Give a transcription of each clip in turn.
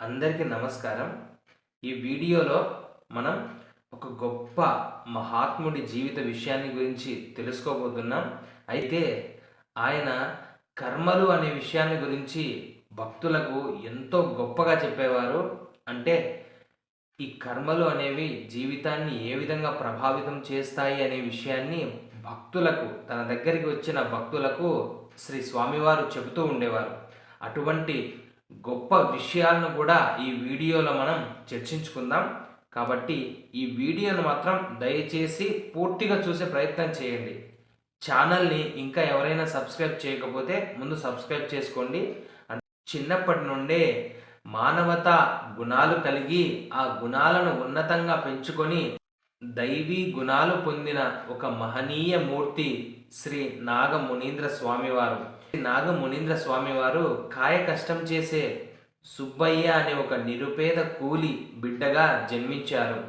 అందరికీ నమస్కారం. ఈ వీడియోలో మనం ఒక గొప్ప మహాత్ముడి జీవిత విషయాన్ని గురించి తెలుసుకోబోతున్నాం. అయితే ఆయన కర్మలు అనే విషయాన్ని గురించి భక్తులకు ఎంతో గొప్పగా చెప్పేవారు. అంటే ఈ కర్మలు అనేవి జీవితాన్ని ఏ విధంగా ప్రభావితం చేస్తాయి అనే విషయాన్ని భక్తులకు తన దగ్గరికి వచ్చిన భక్తులకు శ్రీ స్వామివారు చెబుతూ ఉండేవారు. అటువంటి గొప్ప విషయాలను కూడా ఈ వీడియోలో మనం చర్చించుకుందాం. కాబట్టి ఈ వీడియోను మాత్రం దయచేసి పూర్తిగా చూసే ప్రయత్నం చేయండి. ఛానల్ని ఇంకా ఎవరైనా సబ్స్క్రైబ్ చేయకపోతే ముందు సబ్స్క్రైబ్ చేసుకోండి. చిన్నప్పటి నుండే మానవత గుణాలు కలిగి ఆ గుణాలను ఉన్నతంగా పెంచుకొని దైవీ గుణాలు పొందిన ఒక మహనీయ మూర్తి శ్రీ నాగ మునీంద్ర స్వామివారు. నాగమునీంద్ర స్వామి స్వామివారు కాయ కష్టం చేసే సుబ్బయ్య అనే ఒక నిరుపేద కూలి బిడ్డగా జన్మించారు.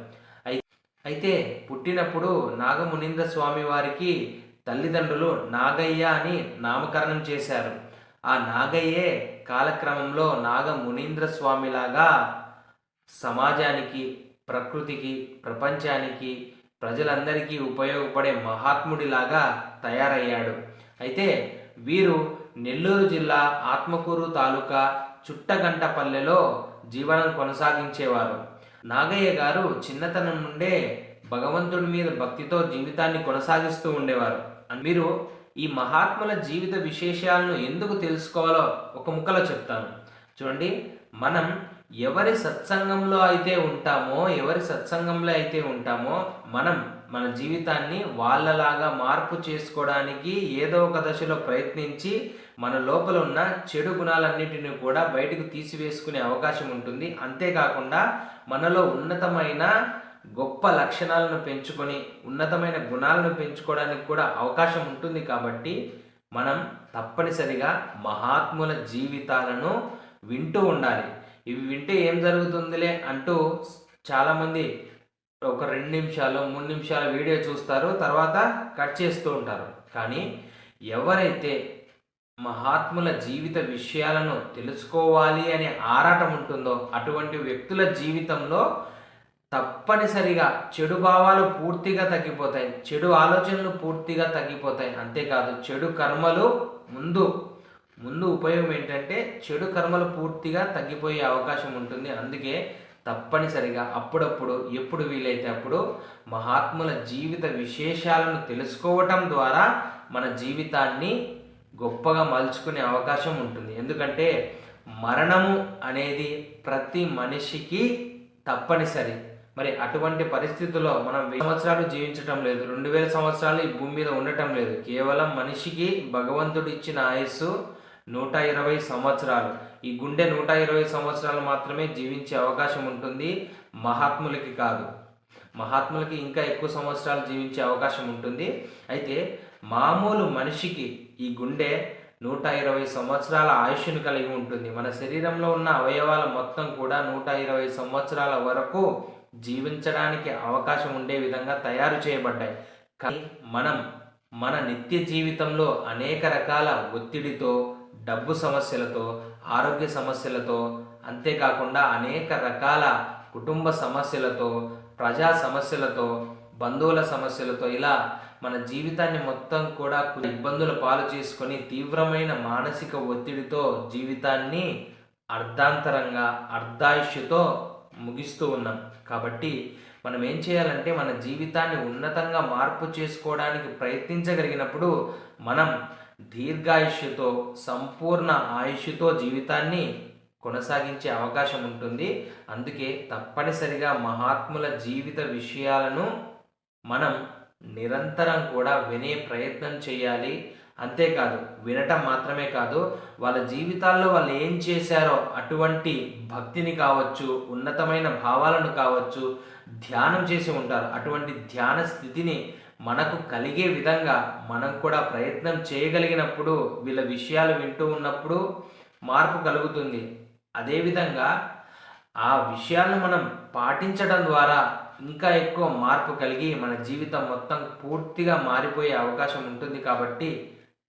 అయితే పుట్టినప్పుడు నాగమునీంద్ర స్వామి వారికి తల్లిదండ్రులు నాగయ్య అని నామకరణం చేశారు. ఆ నాగయ్యే కాలక్రమంలో నాగ మునీంద్ర స్వామిలాగా సమాజానికి ప్రకృతికి ప్రపంచానికి ప్రజలందరికీ ఉపయోగపడే మహాత్ముడిలాగా తయారయ్యాడు. అయితే వీరు నెల్లూరు జిల్లా ఆత్మకూరు తాలూకా చుట్టగంటపల్లెలో జీవనం కొనసాగించేవారు. నాగయ్య గారు చిన్నతనం నుండే భగవంతుడి మీద భక్తితో జీవితాన్ని కొనసాగిస్తూ ఉండేవారు. మీరు ఈ మహాత్ముల జీవిత విశేషాలను ఎందుకు తెలుసుకోవాలో ఒక ముక్కలో చెప్తాను. చూడండి మనం ఎవరి సత్సంగంలో అయితే ఉంటామో ఎవరి సత్సంగంలో అయితే ఉంటామో మనం మన జీవితాన్ని వాళ్ళలాగా మార్పు చేసుకోవడానికి ఏదో ఒక దశలో ప్రయత్నించి మన లోపల ఉన్న చెడు గుణాలన్నింటినీ కూడా బయటకు తీసివేసుకునే అవకాశం ఉంటుంది. అంతేకాకుండా మనలో ఉన్నతమైన గొప్ప లక్షణాలను పెంచుకొని ఉన్నతమైన గుణాలను పెంచుకోవడానికి కూడా అవకాశం ఉంటుంది కాబట్టి మనం తప్పనిసరిగా మహాత్ముల జీవితాలను వింటూ ఉండాలి. ఇవి వింటే ఏం జరుగుతుందిలే అంటూ చాలామంది ఒక రెండు నిమిషాలు మూడు నిమిషాల వీడియో చూస్తారు తర్వాత కట్ చేస్తూ ఉంటారు. కానీ ఎవరైతే మహాత్ముల జీవిత విషయాలను తెలుసుకోవాలి అనే ఆరాటం ఉంటుందో అటువంటి వ్యక్తుల జీవితంలో తప్పనిసరిగా చెడు భావాలు పూర్తిగా తగ్గిపోతాయి చెడు ఆలోచనలు పూర్తిగా తగ్గిపోతాయి. అంతేకాదు చెడు కర్మలు ముందు ముందు ఉపయోగం ఏంటంటే చెడు కర్మలు పూర్తిగా తగ్గిపోయే అవకాశం ఉంటుంది. అందుకే తప్పనిసరిగా అప్పుడప్పుడు ఎప్పుడు వీలైతే అప్పుడు మహాత్ముల జీవిత విశేషాలను తెలుసుకోవటం ద్వారా మన జీవితాన్ని గొప్పగా మలుచుకునే అవకాశం ఉంటుంది. ఎందుకంటే మరణము అనేది ప్రతి మనిషికి తప్పనిసరి. మరి అటువంటి పరిస్థితుల్లో మనం వెయ్యి సంవత్సరాలు జీవించటం లేదు రెండు వేల సంవత్సరాలు ఈ భూమి మీద ఉండటం లేదు. కేవలం మనిషికి భగవంతుడు ఇచ్చిన ఆయుస్సు నూట ఇరవై సంవత్సరాలు. ఈ గుండె నూట ఇరవై సంవత్సరాలు మాత్రమే జీవించే అవకాశం ఉంటుంది. మహాత్ములకి కాదు. మహాత్ములకి ఇంకా ఎక్కువ సంవత్సరాలు జీవించే అవకాశం ఉంటుంది. అయితే మామూలు మనిషికి ఈ గుండె నూట ఇరవై సంవత్సరాల ఆయుష్ను కలిగి ఉంటుంది. మన శరీరంలో ఉన్న అవయవాల మొత్తం కూడా నూట ఇరవై సంవత్సరాల వరకు జీవించడానికి అవకాశం ఉండే విధంగా తయారు చేయబడ్డాయి. కానీ మనం మన నిత్య జీవితంలో అనేక రకాల ఒత్తిడితో డబ్బు సమస్యలతో ఆరోగ్య సమస్యలతో అంతేకాకుండా అనేక రకాల కుటుంబ సమస్యలతో ప్రజా సమస్యలతో బంధువుల సమస్యలతో ఇలా మన జీవితాన్ని మొత్తం కూడా ఇబ్బందుల పాలు చేసుకొని తీవ్రమైన మానసిక ఒత్తిడితో జీవితాన్ని అర్ధాంతరంగా అర్ధాయుష్యతో ముగిస్తూ ఉన్నాం. కాబట్టి మనం ఏం చేయాలంటే మన జీవితాన్ని ఉన్నతంగా మార్పు చేసుకోవడానికి ప్రయత్నించగలిగినప్పుడు మనం దీర్ఘాయుష్యతో సంపూర్ణ ఆయుష్తో జీవితాన్ని కొనసాగించే అవకాశం ఉంటుంది. అందుకే తప్పనిసరిగా మహాత్ముల జీవిత విషయాలను మనం నిరంతరం కూడా వినే ప్రయత్నం చేయాలి. అంతేకాదు వినటం మాత్రమే కాదు వాళ్ళ జీవితాల్లో వాళ్ళు ఏం చేశారో అటువంటి భక్తిని కావచ్చు ఉన్నతమైన భావాలను కావచ్చు ధ్యానం చేసి ఉంటారు. అటువంటి ధ్యాన స్థితిని మనకు కలిగే విధంగా మనం కూడా ప్రయత్నం చేయగలిగినప్పుడు వీళ్ళ విషయాలు వింటూ ఉన్నప్పుడు మార్పు కలుగుతుంది. అదేవిధంగా ఆ విషయాలను మనం పాటించడం ద్వారా ఇంకా ఎక్కువ మార్పు కలిగి మన జీవితం మొత్తం పూర్తిగా మారిపోయే అవకాశం ఉంటుంది కాబట్టి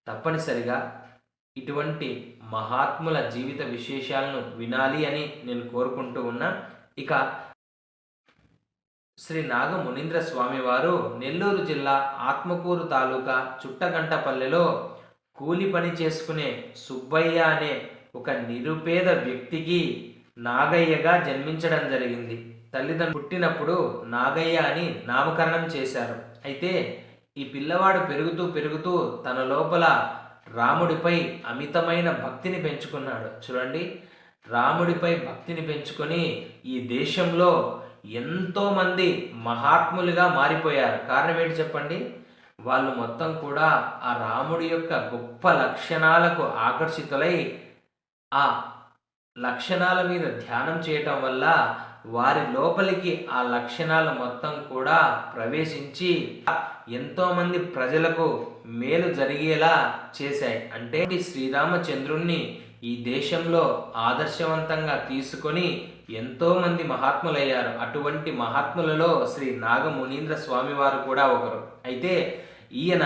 తప్పనిసరిగా ఇటువంటి మహాత్ముల జీవిత విశేషాలను వినాలి అని నేను కోరుకుంటూ ఉన్నా. ఇక శ్రీ నాగ మునీంద్ర నెల్లూరు జిల్లా ఆత్మకూరు తాలూకా చుట్టగంటపల్లెలో కూలి పని చేసుకునే సుబ్బయ్య అనే ఒక నిరుపేద వ్యక్తికి నాగయ్యగా జన్మించడం జరిగింది. తల్లిదండ్రులు పుట్టినప్పుడు నాగయ్య అని నామకరణం చేశారు. అయితే ఈ పిల్లవాడు పెరుగుతూ పెరుగుతూ తన లోపల రాముడిపై అమితమైన భక్తిని పెంచుకున్నాడు. చూడండి రాముడిపై భక్తిని పెంచుకొని ఈ దేశంలో ఎంతోమంది మహాత్ములుగా మారిపోయారు. కారణం ఏంటి చెప్పండి? వాళ్ళు మొత్తం కూడా ఆ రాముడి యొక్క గొప్ప లక్షణాలకు ఆకర్షితులై ఆ లక్షణాల మీద ధ్యానం చేయటం వల్ల వారి లోపలికి ఆ లక్షణాలు మొత్తం కూడా ప్రవేశించి ఎంతోమంది ప్రజలకు మేలు జరిగేలా చేశాయి. అంటే శ్రీరామచంద్రుణ్ణి ఈ దేశంలో ఆదర్శవంతంగా తీసుకొని ఎంతోమంది మహాత్ములయ్యారు. అటువంటి మహాత్ములలో శ్రీ నాగమునీంద్ర స్వామి వారు కూడా ఒకరు. అయితే ఈయన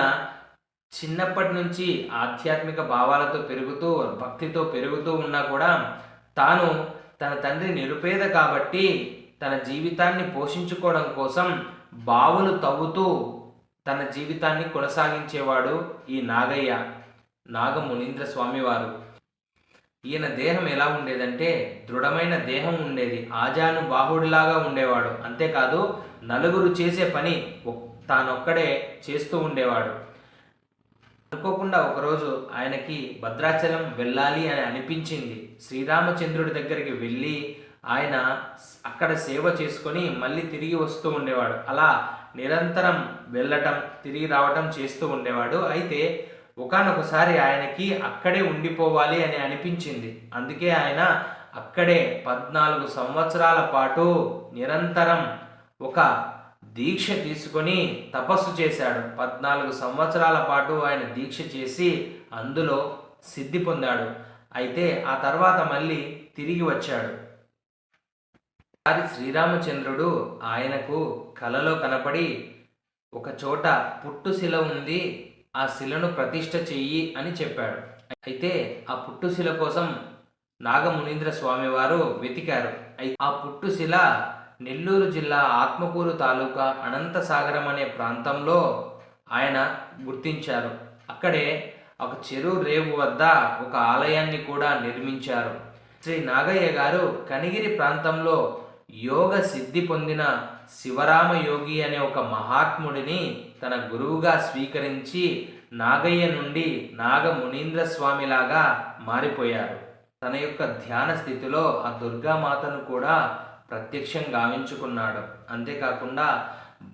చిన్నప్పటి నుంచి ఆధ్యాత్మిక భావాలతో పెరుగుతూ భక్తితో పెరుగుతూ ఉన్నా కూడా తాను తన తండ్రి నిరుపేద కాబట్టి తన జీవితాన్ని పోషించుకోవడం కోసం బావులు తవ్వుతూ తన జీవితాన్ని కొనసాగించేవాడు ఈ నాగయ్య నాగమునీంద్ర స్వామివారు. ఈయన దేహం ఎలా ఉండేదంటే దృఢమైన దేహం ఉండేది. ఆజాను బాహుడిలాగా ఉండేవాడు. అంతేకాదు నలుగురు చేసే పని తానొక్కడే చేస్తూ ఉండేవాడు. అనుకోకుండా ఒకరోజు ఆయనకి భద్రాచలం వెళ్ళాలి అని అనిపించింది. శ్రీరామచంద్రుడి దగ్గరికి వెళ్ళి ఆయన అక్కడ సేవ చేసుకొని మళ్ళీ తిరిగి వస్తూ ఉండేవాడు. అలా నిరంతరం వెళ్ళటం తిరిగి రావటం చేస్తూ ఉండేవాడు. అయితే ఒకానొకసారి ఆయనకి అక్కడే ఉండిపోవాలి అని అనిపించింది. అందుకే ఆయన అక్కడే పద్నాలుగు సంవత్సరాల పాటు నిరంతరం ఒక దీక్ష తీసుకొని తపస్సు చేశాడు. పద్నాలుగు సంవత్సరాల పాటు ఆయన దీక్ష చేసి అందులో సిద్ధి పొందాడు. అయితే ఆ తర్వాత మళ్ళీ తిరిగి వచ్చాడు. అది శ్రీరామచంద్రుడు ఆయనకు కలలో కనపడి ఒక చోట పుట్టు శిల ఉంది. ఆ శిలను ప్రతిష్ఠ చెయ్యి అని చెప్పాడు. అయితే ఆ పుట్టుశిల కోసం నాగమునీంద్ర స్వామి వారు వెతికారు ఆ పుట్టుశిల నెల్లూరు జిల్లా ఆత్మకూరు తాలూకా అనంతసాగరం అనే ప్రాంతంలో ఆయన గుర్తించారు. అక్కడే ఒక చెరువు రేవు వద్ద ఒక ఆలయాన్ని కూడా నిర్మించారు. శ్రీ నాగయ్య గారు కనిగిరి ప్రాంతంలో యోగ సిద్ధి పొందిన శివరామ యోగి అనే ఒక మహాత్ముడిని తన గురువుగా స్వీకరించి నాగయ్య నుండి నాగ మునీంద్ర స్వామిలాగా మారిపోయారు. తన యొక్క ధ్యాన స్థితిలో ఆ దుర్గామాతను కూడా ప్రత్యక్షం గావించుకున్నాడు. అంతేకాకుండా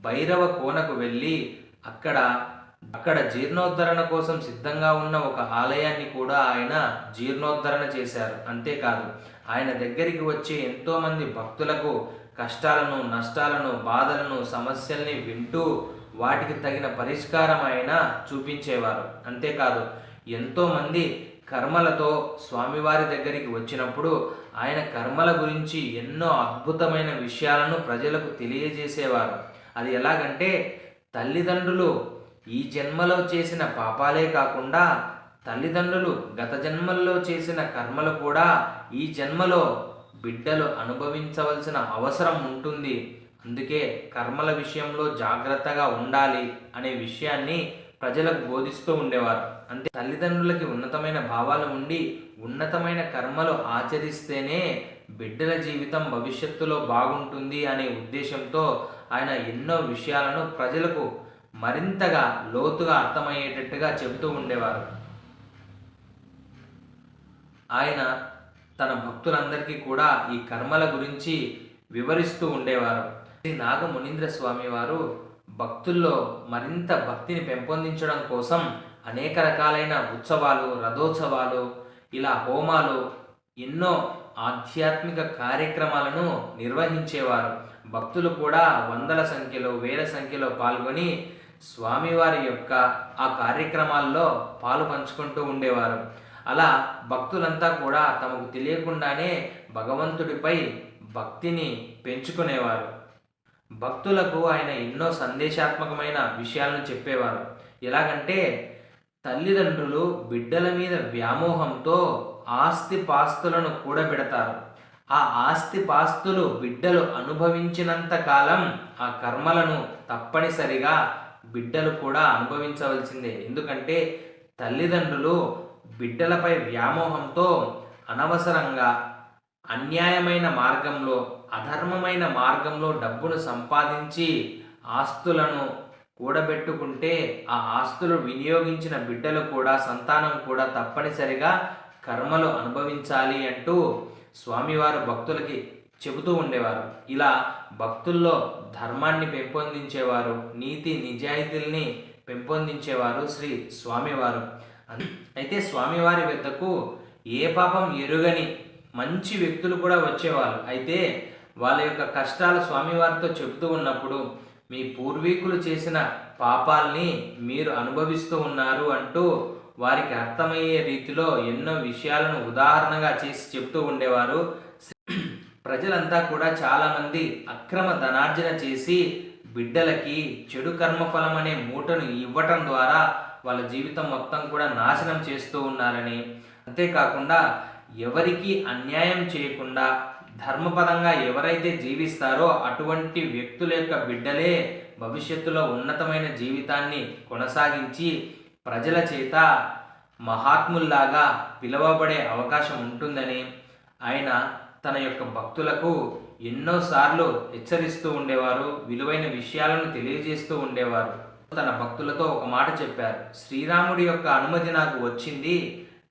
భైరవ కోనకు వెళ్ళి అక్కడ అక్కడ జీర్ణోద్ధరణ కోసం సిద్ధంగా ఉన్న ఒక ఆలయాన్ని కూడా ఆయన జీర్ణోద్ధరణ చేశారు. అంతేకాదు ఆయన దగ్గరికి వచ్చే ఎంతోమంది భక్తులకు కష్టాలను నష్టాలను బాధలను సమస్యల్ని వింటూ వాటికి తగిన పరిష్కారం ఆయన చూపించేవారు. అంతేకాదు ఎంతోమంది కర్మలతో స్వామివారి దగ్గరికి వచ్చినప్పుడు ఆయన కర్మల గురించి ఎన్నో అద్భుతమైన విషయాలను ప్రజలకు తెలియజేసేవారు. అది ఎలాగంటే తల్లిదండ్రులు ఈ జన్మలో చేసిన పాపాలే కాకుండా తల్లిదండ్రులు గత జన్మల్లో చేసిన కర్మలు కూడా ఈ జన్మలో బిడ్డలు అనుభవించవలసిన అవసరం ఉంటుంది. అందుకే కర్మల విషయంలో జాగ్రత్తగా ఉండాలి అనే విషయాన్ని ప్రజలకు బోధిస్తూ ఉండేవారు. అంటే తల్లిదండ్రులకి ఉన్నతమైన భావాలు ఉండి ఉన్నతమైన కర్మలు ఆచరిస్తేనే బిడ్డల జీవితం భవిష్యత్తులో బాగుంటుంది అనే ఉద్దేశంతో ఆయన ఎన్నో విషయాలను ప్రజలకు మరింతగా లోతుగా అర్థమయ్యేటట్టుగా చెబుతూ ఉండేవారు. ఆయన తన భక్తులందరికీ కూడా ఈ కర్మల గురించి వివరిస్తూ ఉండేవారు. శ్రీ నాగమునీంద్ర స్వామి వారు భక్తుల్లో మరింత భక్తిని పెంపొందించడం కోసం అనేక రకాలైన ఉత్సవాలు రథోత్సవాలు ఇలా హోమాలు ఎన్నో ఆధ్యాత్మిక కార్యక్రమాలను నిర్వహించేవారు. భక్తులు కూడా వందల సంఖ్యలో వేల సంఖ్యలో పాల్గొని స్వామివారి యొక్క ఆ కార్యక్రమాల్లో పాలు పంచుకుంటూ ఉండేవారు. అలా భక్తులంతా కూడా తమకు తెలియకుండానే భగవంతుడిపై భక్తిని పెంచుకునేవారు. భక్తులకు ఆయన ఎన్నో సందేశాత్మకమైన విషయాలను చెప్పేవారు. ఎలాగంటే తల్లిదండ్రులు బిడ్డల మీద వ్యామోహంతో ఆస్తి పాస్తులను కూడబెడతారు. ఆ ఆస్తి పాస్తులు బిడ్డలు అనుభవించినంత కాలం ఆ కర్మలను తప్పనిసరిగా బిడ్డలు కూడా అనుభవించవలసిందే. ఎందుకంటే తల్లిదండ్రులు బిడ్డలపై వ్యామోహంతో అనవసరంగా అన్యాయమైన మార్గంలో అధర్మమైన మార్గంలో డబ్బును సంపాదించి ఆస్తులను కూడబెట్టుకుంటే ఆ ఆస్తులు వినియోగించిన బిడ్డలు కూడా సంతానం కూడా తప్పనిసరిగా కర్మలు అనుభవించాలి అంటూ స్వామివారు భక్తులకి చెబుతూ ఉండేవారు. ఇలా భక్తుల్లో ధర్మాన్ని పెంపొందించేవారు నీతి నిజాయితీల్ని పెంపొందించేవారు శ్రీ స్వామివారు. అయితే స్వామివారి వద్దకు ఏ పాపం ఎరుగని మంచి వ్యక్తులు కూడా వచ్చేవారు. అయితే వాళ్ళ యొక్క కష్టాలు స్వామివారితో చెబుతూ ఉన్నప్పుడు మీ పూర్వీకులు చేసిన పాపాల్ని మీరు అనుభవిస్తూ ఉన్నారు అంటూ వారికి అర్థమయ్యే రీతిలో ఎన్నో విషయాలను ఉదాహరణగా చేసి చెప్తూ ఉండేవారు. ప్రజలంతా కూడా చాలామంది అక్రమ ధనార్జన చేసి బిడ్డలకి చెడు కర్మఫలం అనే మూటను ఇవ్వటం ద్వారా వాళ్ళ జీవితం మొత్తం కూడా నాశనం చేస్తూ ఉన్నారని. అంతేకాకుండా ఎవరికీ అన్యాయం చేయకుండా ధర్మపరంగా ఎవరైతే జీవిస్తారో అటువంటి వ్యక్తుల యొక్క బిడ్డలే భవిష్యత్తులో ఉన్నతమైన జీవితాన్ని కొనసాగించి ప్రజల చేత మహాత్ముల్లాగా పిలువబడే అవకాశం ఉంటుందని ఆయన తన యొక్క భక్తులకు ఎన్నోసార్లు హెచ్చరిస్తూ ఉండేవారు విలువైన విషయాలను తెలియజేస్తూ ఉండేవారు. తన భక్తులతో ఒక మాట చెప్పారు శ్రీరాముడి యొక్క అనుమతి నాకు వచ్చింది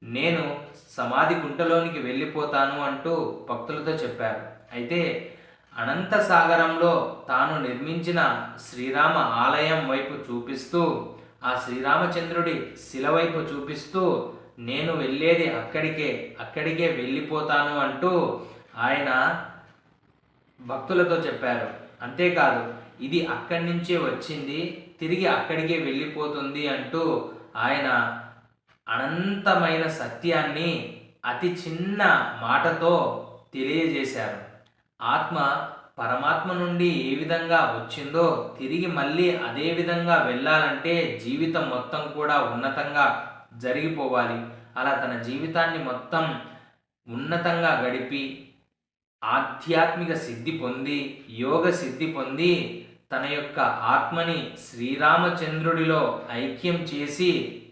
నేను సమాధి గుంటలోనికి వెళ్ళిపోతాను అంటూ భక్తులతో చెప్పారు. అయితే అనంత సాగరంలో తాను నిర్మించిన శ్రీరామ ఆలయం వైపు చూపిస్తూ ఆ శ్రీరామచంద్రుడి శిల వైపు చూపిస్తూ నేను వెళ్ళేది అక్కడికే అక్కడికే వెళ్ళిపోతాను అంటూ ఆయన భక్తులతో చెప్పారు. అంతేకాదు ఇది అక్కడి నుంచే వచ్చింది తిరిగి అక్కడికే వెళ్ళిపోతుంది అంటూ ఆయన అనంతమైన సత్యాన్ని అతి చిన్న మాటతో తెలియజేశారు. ఆత్మ పరమాత్మ నుండి ఏ విధంగా వచ్చిందో తిరిగి మళ్ళీ అదే విధంగా వెళ్ళాలంటే జీవితం మొత్తం కూడా ఉన్నతంగా జరిగిపోవాలి. అలా తన జీవితాన్ని మొత్తం ఉన్నతంగా గడిపి ఆధ్యాత్మిక సిద్ధి పొంది యోగ సిద్ధి పొంది తన యొక్క ఆత్మని శ్రీరామచంద్రుడిలో ఐక్యం చేసి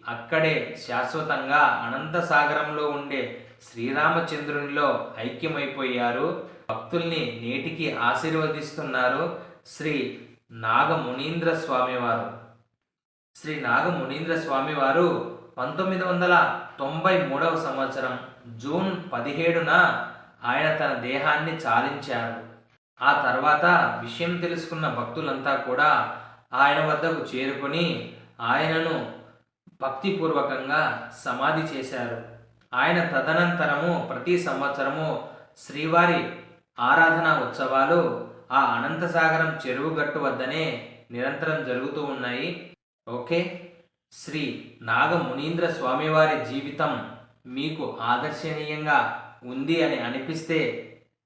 అక్కడే శాశ్వతంగా అనంత సాగరంలో ఉండే శ్రీరామచంద్రునిలో ఐక్యమైపోయారు. భక్తుల్ని నేటికి ఆశీర్వదిస్తున్నారు శ్రీ నాగమునీంద్ర స్వామివారు. శ్రీ నాగమునీంద్ర స్వామివారు పంతొమ్మిది వందల తొంభై మూడవ సంవత్సరం జూన్ పదిహేడున ఆయన తన దేహాన్ని చాలించారు. ఆ తర్వాత విషయం తెలుసుకున్న భక్తులంతా కూడా ఆయన వద్దకు చేరుకొని ఆయనను భక్తిపూర్వకంగా సమాధి చేశారు. ఆయన తదనంతరము ప్రతి సంవత్సరము శ్రీవారి ఆరాధన ఉత్సవాలు ఆ అనంతసాగరం చెరువు గట్టు వద్దనే నిరంతరం జరుగుతూ ఉన్నాయి. ఓకే? శ్రీ నాగమునీంద్ర స్వామివారి జీవితం మీకు ఆదర్శనీయంగా ఉంది అని అనిపిస్తే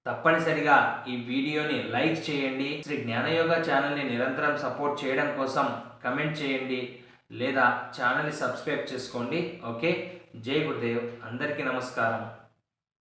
తప్పనిసరిగా ఈ వీడియోని లైక్ చేయండి. శ్రీ జ్ఞానయోగ ఛానల్ని నిరంతరం సపోర్ట్ చేయడం కోసం కమెంట్ చేయండి. లేదా ఛానల్ని సబ్స్క్రైబ్ చేసుకోండి ఓకే? జై గురుదేవ్ అందరికీ నమస్కారం.